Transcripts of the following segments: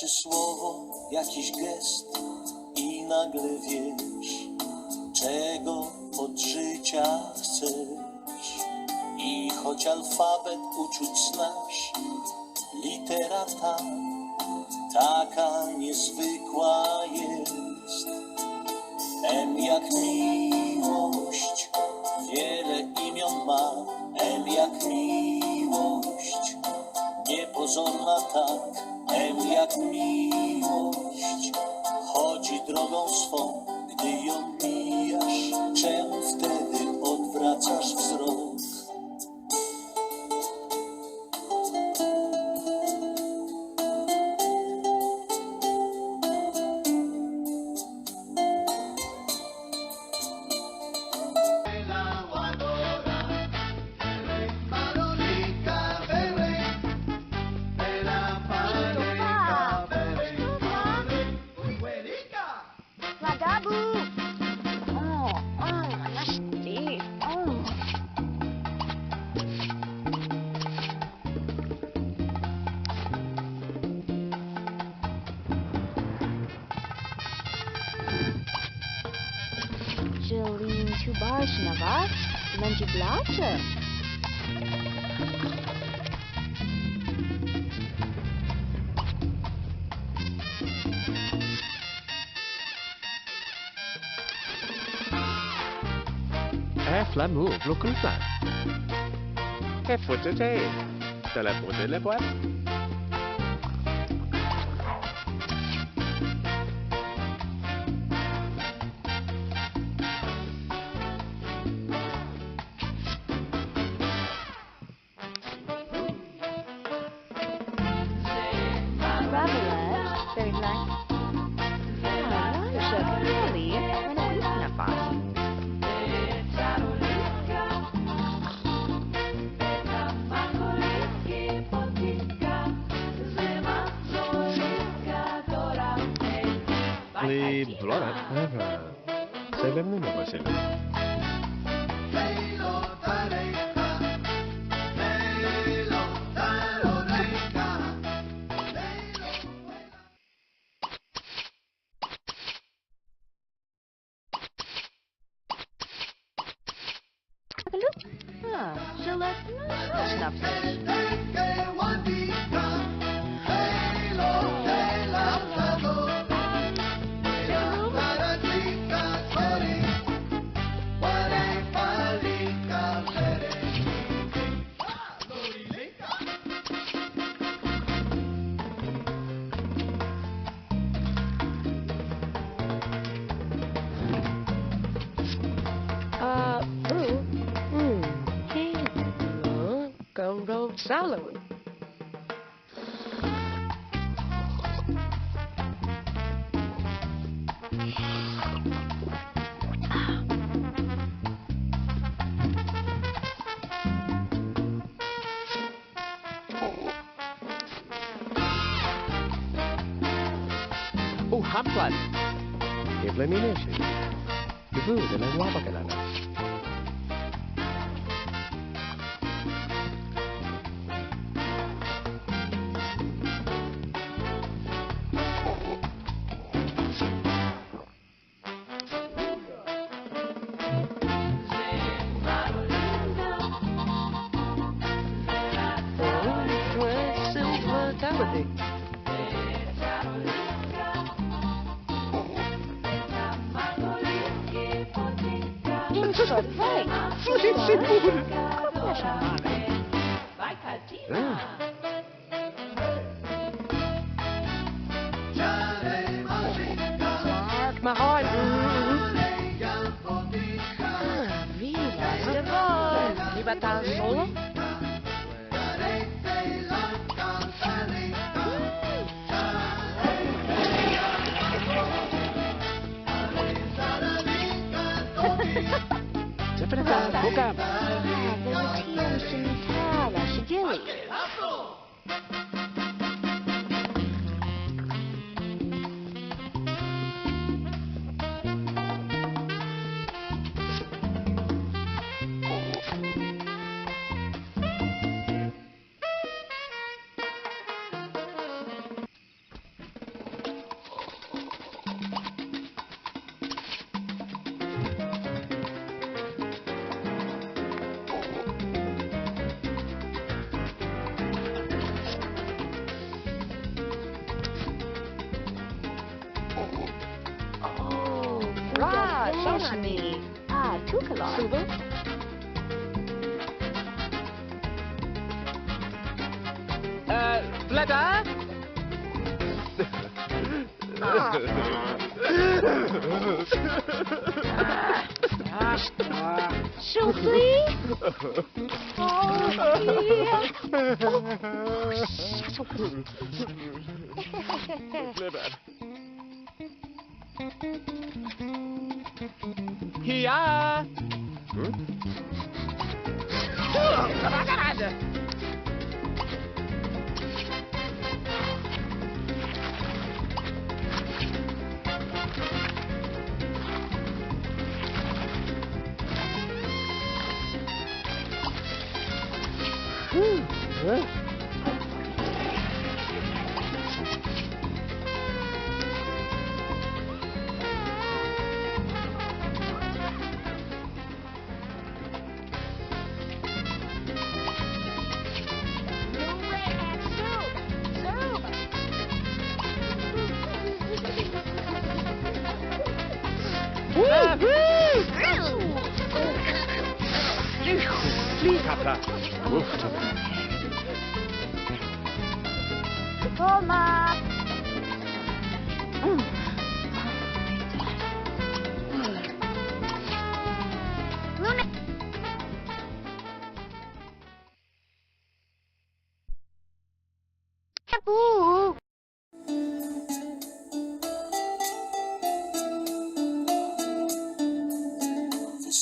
Wystarczy słowo, jakiś gest i nagle wiesz, czego od życia chcesz. I choć alfabet uczuć znasz, litera ta taka niezwykła jest. M jak miłość, wiele imion ma. M jak miłość, niepozorna tak. Jak miłość, chodzi drogą swą, baśna was będzie blacze. E flamu, blokul plan. E fotte te, te la pote le boîte. Ага, selamlama mesela. Шлюп? А, желательно шнапс. Marco Rosello. Oh, haplan. Evle minesi. Ibu dengan apa kenapa? schon weg. Fleischbude. Guck mal schon mal. Bei Katina. Sag mal heute. Wie, was gewollt? Lieber Tanzschule? interpretar Boca. money. Ah, Tukalot. Super. Uh, Flutter? Ah. Shooty? Oh, dear. Oh, shut up. Clever. Riá! Hum? Uh, nada! Uh, uh. Oh, my. Mm.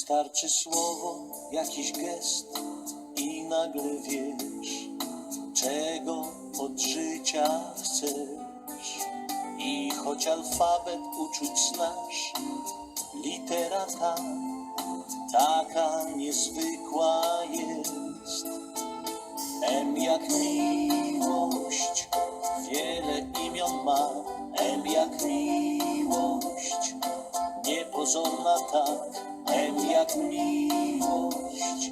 Wystarczy słowo, jakiś gest i nagle wiesz, czego od życia chcesz. I choć alfabet uczuć znasz, litera ta, taka niezwykła jest. M jak miłość, wiele imion ma, M jak miłość niepozorna tak, jak miłość.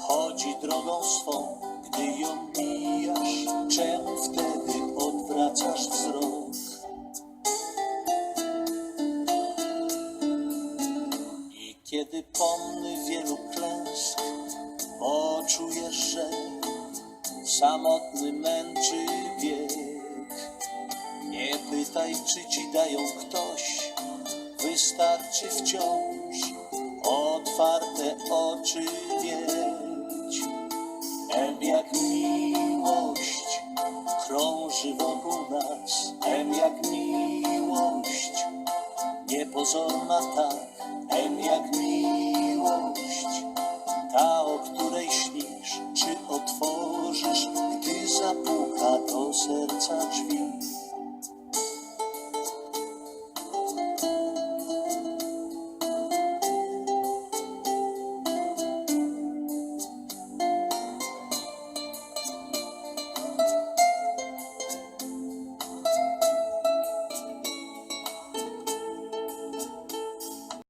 Chodzi drogą swą, gdy ją mijasz, czemu wtedy odwracasz wzrok? I kiedy pomny wielu klęsk, poczujesz, że samotny męczy bieg. Nie pytaj, czy ci dają ktoś, wystarczy wciąż otwarte oczy mieć. M jak miłość krąży wokół nas, M jak miłość niepozorna tak, M jak miłość, ta o której śnisz, czy otworzysz, gdy zapuka do serca drzwi.